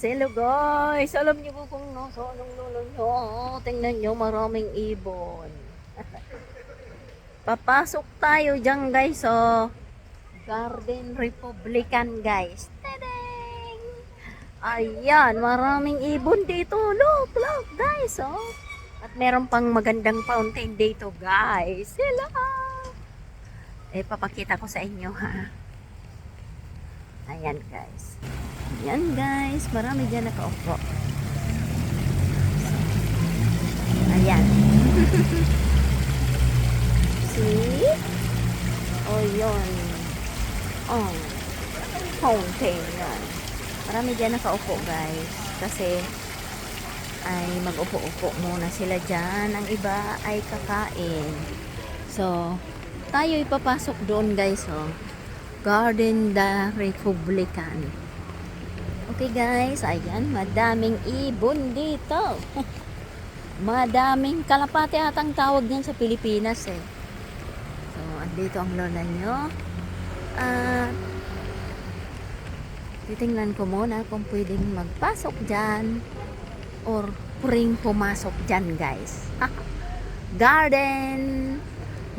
hello guys. Alam niyo po kung nasa anong lolo nyo. Tingnan nyo, maraming ibon. Papasok tayo dyan guys, oh. Garden Republican guys. Tadang! Ayan, maraming ibon dito. Look, look guys, oh. At meron pang magandang fountain dito guys. Hello! Eh, papakita ko sa inyo ha. Ayan guys. Ayan guys, marami dyan nakaupo. Ayan. See? Oh, yun. Oh. Fountain yan. Marami dyan nakaupo guys. Kasi ay mag-upo-upo muna sila dyan. Ang iba ay kakain. So, tayo ipapasok doon guys. Oh. Garden da Republican. Okay guys, ayan, madaming ibon dito. madaming kalapate atang tawag niyan sa Pilipinas eh. So, andito ang lola nyo. At, titingnan ko muna kung pwedeng magpasok dyan or puring pumasok dyan guys. Garden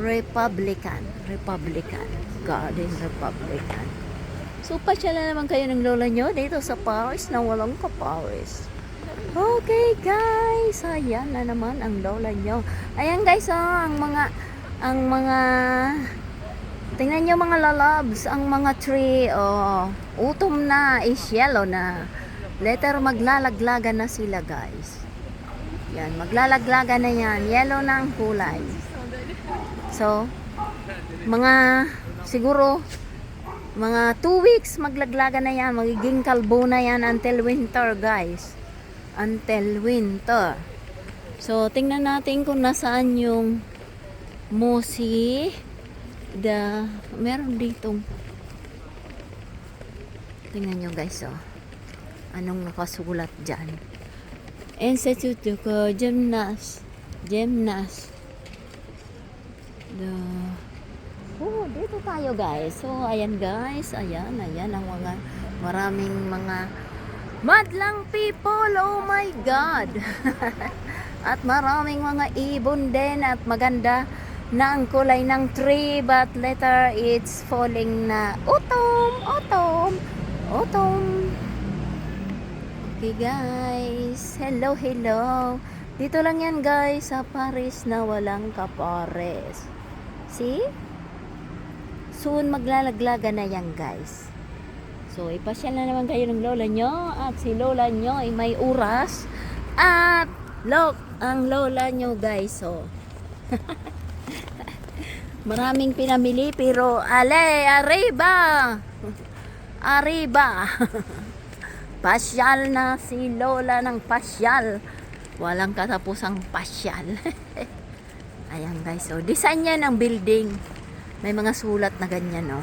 Republican. Republican. Garden Republican. So, pasyala naman kayo ng lola nyo dito sa Paris na walang ka-Paris. Okay, guys. Ayan na naman ang lola nyo. Ayan, guys, oh, ang mga, ang mga, tingnan nyo mga lalabs, ang mga tree, oh, utom na, is yellow na. Later, maglalaglaga na sila, guys. Yan, maglalaglaga na yan. Yellow na ang kulay. So, mga siguro mga 2 weeks maglaglaga na yan magiging kalbo na yan until winter guys. Until winter. So tingnan natin kung nasaan yung mosi the meron ditong tingnan nyo guys oh. Anong nakasulat dyan? Institute ko Gymnast Gymnast the Oh, dito tayo guys. So, ayan guys. Ayan, ayan ang mga maraming mga madlang people. Oh my God. at maraming mga ibon din at maganda na ang kulay ng tree but later it's falling na autumn, autumn, autumn. Okay guys. Hello, hello. Dito lang yan guys sa Paris na walang kapares. See? Soon maglalaglaga na yan guys. So ipasyal na naman kayo ng lola nyo at si lola nyo ay may oras. At look, ang lola nyo guys. So, maraming pinamili pero ale, arriba! Arriba! pasyal na si lola ng pasyal. Walang katapusang pasyal. Ayan guys, so design niya ng building. May mga sulat na ganyan, no.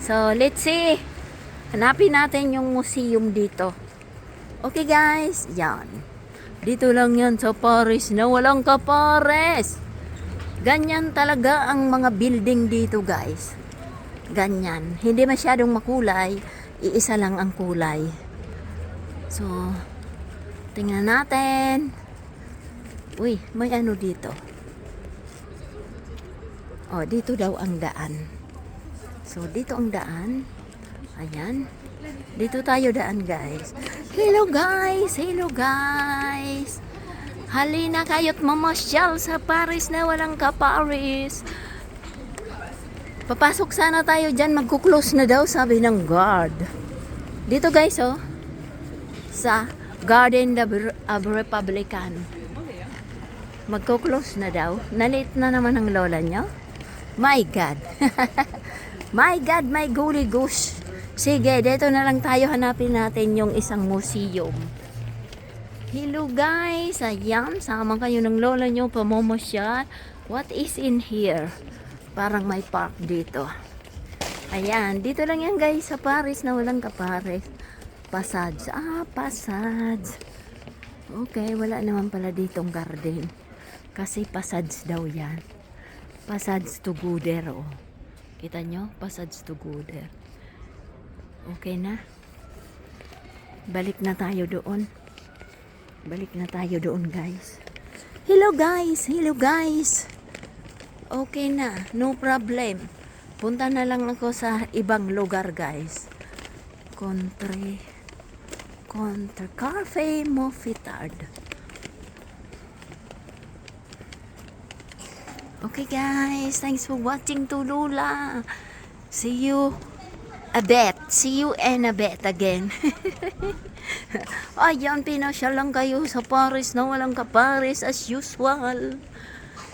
So, let's see. Hanapin natin yung museum dito. Okay guys, yan. Dito lang yan sa Paris na walang kapares. Ganyan talaga ang mga building dito guys. Ganyan. Hindi masyadong makulay. Iisa lang ang kulay. So, tingnan natin. Uy, may ano dito. Oh, dito daw ang daan. So, dito ang daan. Ayan. Dito tayo daan, guys. Hello, guys! Hello, guys! Halina kayo't mamasyal sa Paris na walang ka-Paris. Papasok sana tayo dyan. Magkuklose na daw, sabi ng guard. Dito, guys, oh. Sa Garden of Republican. Magkuklose na daw. Nalit na naman ang lola nyo. My God. my God, my golly goose. Sige, dito na lang tayo hanapin natin yung isang museum. Hello guys, ayan, sama kayo ng lola nyo, pamomosyal. What is in here? Parang may park dito. Ayan, dito lang yan guys, sa Paris na walang kapares. Passage. Ah, passage. Okay, wala naman pala ditong garden. Kasi passage daw yan. Passage to Guder, oh. Kita nyo? Passage to Guder. Okay na? Balik na tayo doon. Balik na tayo doon, guys. Hello, guys. Hello, guys. Okay na. No problem. Punta na lang ako sa ibang lugar, guys. Country. Country. Cafe Mofitard. Okay, guys. Thanks for watching Tulula. See you a bet. See you and a bet again. Ayan, pinasya lang kayo sa Paris na walang kapares as usual.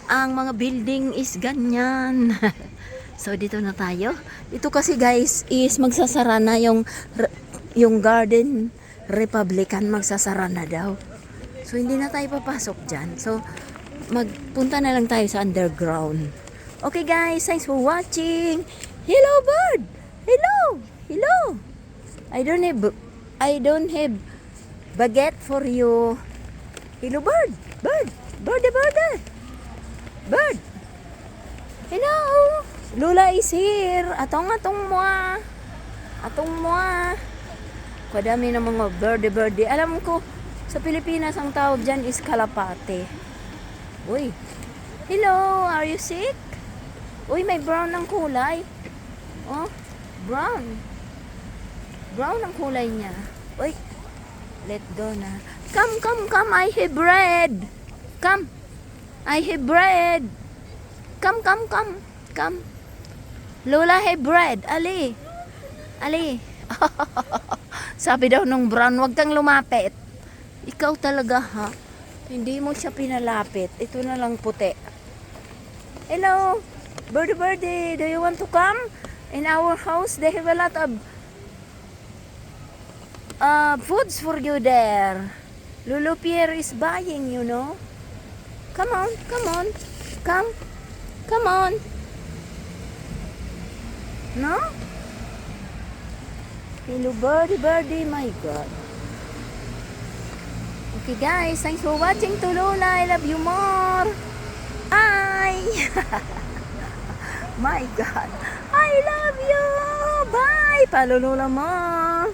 Ang mga building is ganyan. so, dito na tayo. Ito kasi guys is magsasara na yung, yung Garden Republican magsasara na daw. So, hindi na tayo papasok dyan. So, magpunta na lang tayo sa underground. Okay guys, thanks for watching. Hello bird. Hello. Hello. I don't have I don't have baguette for you. Hello bird. Bird. Bird bird. Bird. Hello. Lula is here. Atong atong mo. Atong mo. Kadami ng mga bird bird. Alam ko sa Pilipinas ang tawag diyan is kalapate. Uy. Hello, are you sick? Uy, may brown ng kulay. Oh, brown. Brown ang kulay niya. Uy, let go na. Come, come, come, I have bread. Come. I have bread. Come, come, come. Come. Lola have bread. Ali. Ali. Sabi daw nung brown, wag kang lumapit. Ikaw talaga ha. Hindi mo siya pinalapit. Ito na lang puti. Hello, birdie birdie, do you want to come? In our house, they have a lot of uh, foods for you there. Lulu Pierre is buying, you know. Come on, come on, come, come on. No? Hello, birdie birdie, my God. Okay guys, thanks for watching Tulula. I love you more. Bye. My God. I love you. Bye. Palulula mo.